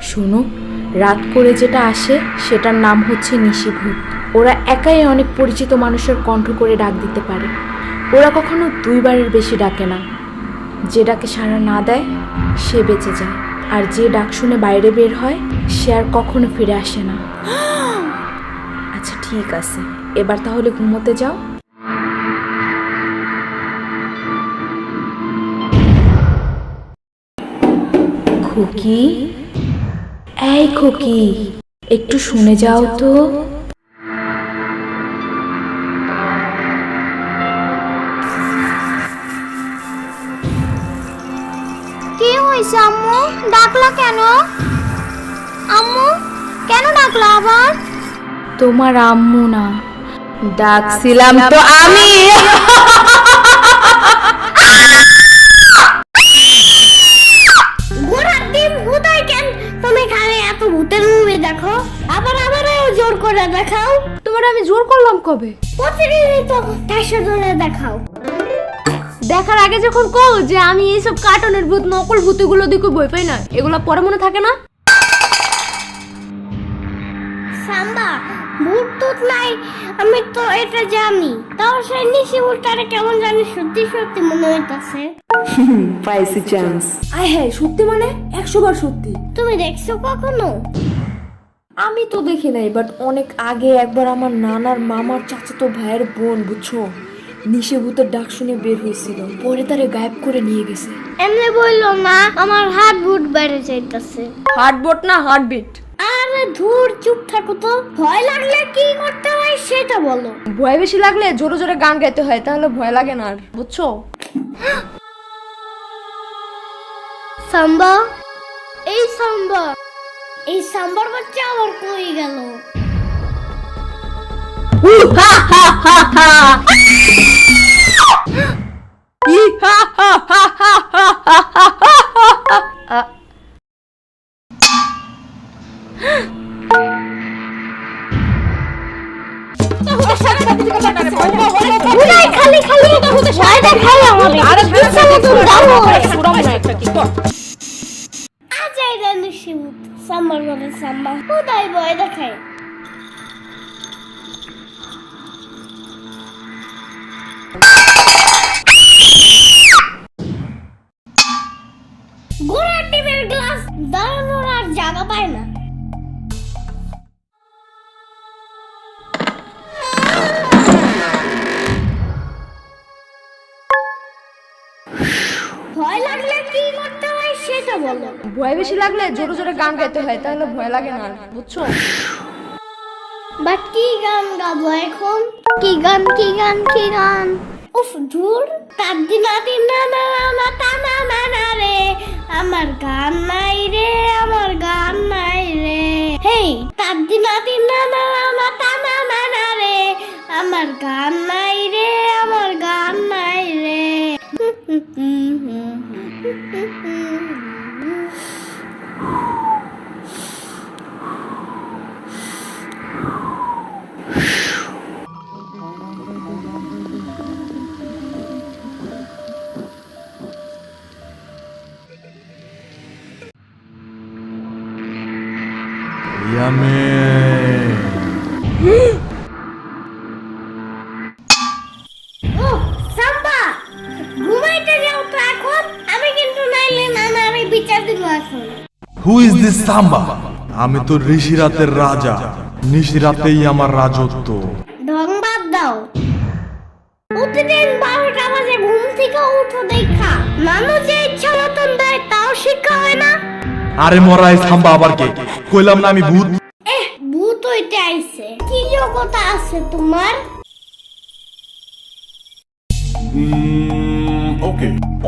শোনো, রাত করে যেটা আসে, সেটার নাম হচ্ছে নিশিভূত। ওরা একাই অনেক পরিচিত মানুষের কণ্ঠ করে ডাক দিতে পারে। ওরা কখনো দুইবারের বেশি ডাকে না। যে ডাকে সাড়া না দেয়, সে বেঁচে যায়। আর যে ডাক শুনে বাইরে বের হয়, সে আর কখনো ফিরে আসে না। আচ্ছা ঠিক আছে। এবার তাহলে ঘুমোতে যাও। খুকি? এই খুকি একটু শুনে যাও তো। কি হয়েছে আম্মু? ডাকলা কেন? আম্মু কেন ডাকলা আবার? তোমার আম্মু না। ডাকছিলাম তো আমি। প্রতিদিনই তো ধরে দেখাও। দেখার আগে যখন কও যে আমি এইসব কার্টুনের ভূত নকল ভূতগুলো দিকে বই পাই না। এগুলো পরে মনে থাকে না? সাম্বা ভূত টুত নাই আমি তো এটা জানি। তাও সেই নিশি ভূতটারে কেমন জানি সত্যি সত্যি মনে হইতাছে। পাইছি চান্স আয় হ্যাঁ সত্যি মানে? একশো বার সত্যি। তুমি দেখছ কখনো? আমি তো দেখি নাই বাট অনেক আগে একবার আমার নানার মামার চাচাতো ভাইয়ের বোন বুঝছ? নিশে ভূতের ডাক শুনে বের হয়েছিল। পরে তারে গায়েব করে নিয়ে গেছে। এমনি বলল না আমার হাত বুট বেড়ে যাইতাছে। হার্টবোট না হার্টবিট আরে ধুর চুপ থাকো তো। ভয় লাগলে কি করতে হয় সেটা বলো। ভয় বেশি লাগলে জোরে জোরে গান গাইতে হয় তাহলে ভয় লাগে না আর বুঝছ? সাম্বা? এই সাম্বা। এই সাম্বার বাচ্চা আবার কই গেল খালি খালি দেখাই আমাদের আরে বিছানা তো দাও আজাই রানি শিবুত সাম্বার বলে সাম্বা উদয় ভয় দেখায়। দাঁড়ানোর আর পায় না। ভয় লাগলে কি করতে হয় সেটা বলো। ভয় বেশি লাগলে জোরে জোরে গান গাইতে হয়, তাহলে ভয় লাগে না বুঝছ? বাট কি গান গাবো এখন? কি গান কি গান কি গান? উফ, ধুর। দিনা না না না না, তা, না না না রে। আমার গান নাই রে, আমার গান নাই রে। হেই তার দিনা না না না না, তা, না না না রে। আমার গান নাই রে আমি হু ইজ দিস সাম্বা আমি তো ঋষিরাতের রাজা। নিশিরাতেই আমার রাজত্ব। ঢং বাদ দাও। প্রতিদিন বারোটা বাজে ঘুম থেকে উঠো দেখা। যে ইচ্ছা মতন দেয় তাও শিক্ষা হয় না। আরে মরাই সাম্বা আবার কে? কইলাম না আমি ভূত। আইছে। কি যোগ্যতা আছে তোমার?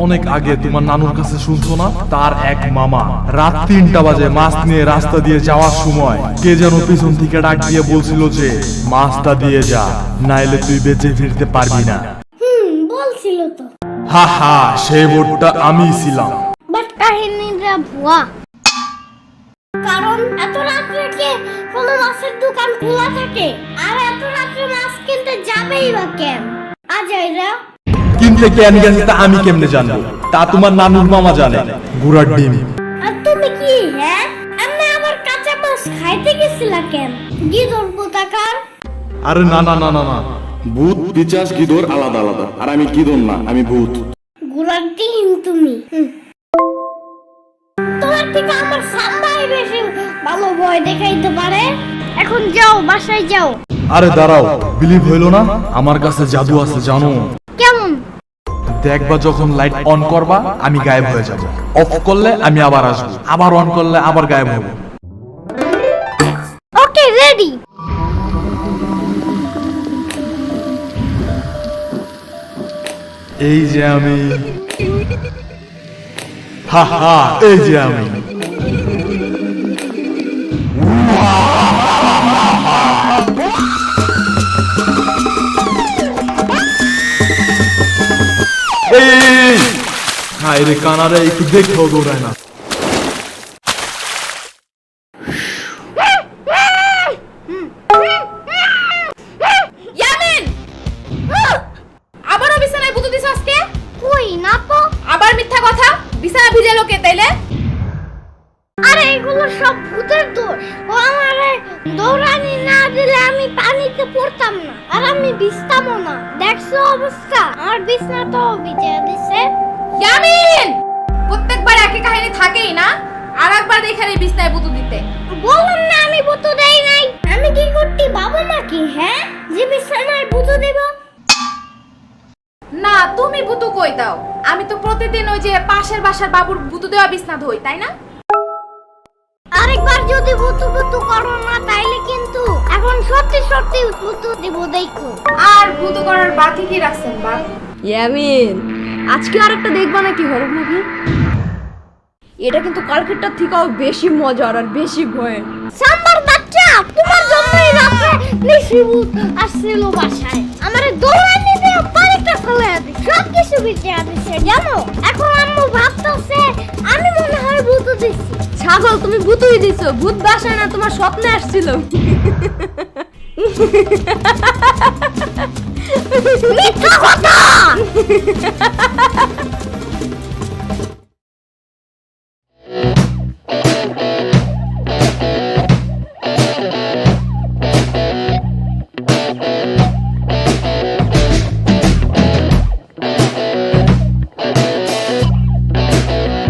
অনেক আগে তোমার নানুর কাছে শুনছো না? তার এক মামা। রাত তিনটা বাজে মাছ নিয়ে রাস্তা দিয়ে যাওয়ার সময় কে যেন পিছন থেকে ডাক দিয়ে বলছিল যে মাছটা দিয়ে যা নাইলে তুই বেঁচে ফিরতে পারবি না। হুম বলছিল তো। হা হা সেই বোর্ডটা আমি ছিলাম। বাট কাহিনীটা ভুয়া। কারণ এত রাত্রে কে কোনো মাছের দোকান খোলা থাকে? আর এত রাত্রে মাছ কিনতে যাবেই বা কেন? আজাইরা। কিনতে কেন গেছে তা আমি কেমনে জানব? তা তোমার নানুর মামা জানে। গুড়ার ডিম। আর তুমি কি হ্যাঁ? এমনি খাইতে গেছিলা কেন? গিদর কোথাকার? আরে না না না না না। ভূত পিচাস গিদর আলাদা আলাদা। আর আমি গিদর না আমি ভূত। গুলার টিম তুমি। থেকে আমার সাম্বাই বেশি ভালো ভয় দেখাইতে পারে। এখন যাও বাসায় যাও। আরে দাঁড়াও বিলিভ হইল না? আমার কাছে জাদু আছে জানো। কেমন? দেখবা যখন লাইট অন করবা আমি গায়েব হয়ে যাব। অফ করলে আমি আবার আসব। আবার অন করলে আবার গায়েব হব। ওকে রেডি এই যে আমি। হা হা এই যে আমি। রে কানারে একটু দেখেও দৌড়ায় না আবারও বিছানায় বুতু দিছ আজকে? কই না তো আবার মিথ্যা কথা? বিছানা ভিজে লোকে তাইলে? আরে এগুলো সব ভূতের দোষ। ও আমারে দৌড়ানি না দিলে আমি পানিতে পড়তাম না আর আমি ভিজতামও না। দেখছ অবস্থা? আমার বিছনা তো ভিজে দিছে। ইয়ামিন! প্রত্যেকবার একই কাহিনী থাকেই না? আর একবার এখানে বিছনায় বুতু দিতে। বললাম না আমি বুতো দেই নাই। আমি কি করতে বাবা নাকি হ্যাঁ? যে বিছানায় বুতো দেব? না তুমি বুতু কই দাও? আমি তো প্রতিদিন ওই যে পাশের বাসার বাবুর বুতু দেওয়া বিছনা ধই তাই না? আরেকবার যদি বুতু বুতু করো না তাইলে কিন্তু এখন সত্যি সত্যি বুতু দেব দেখো। আর বুতু করার বাকি কি রাখছেন বা ইয়ামিন আজকে আরেকটা দেখবা নাকি হরফ মুভি এটা কিন্তু কালকেরটার থেকেও বেশি মজার আর বেশি ভয়ের সাম্বার বাচ্চা তোমার জন্যই রাতে নিশিবুত আসছিল বাসায়। আমারে দৌড়ানি দিয়ে পানিটা ফেলে দিই সব কিছু বিচে দিছে জানো? এখন আম্মু ভাবতেছে আমি মনে হয় ভূত দিছি। ছাগল তুমি ভূতুই দিছো। ভূত বাসায় না তোমার স্বপ্নে আসছিল। মিথ্যা কথা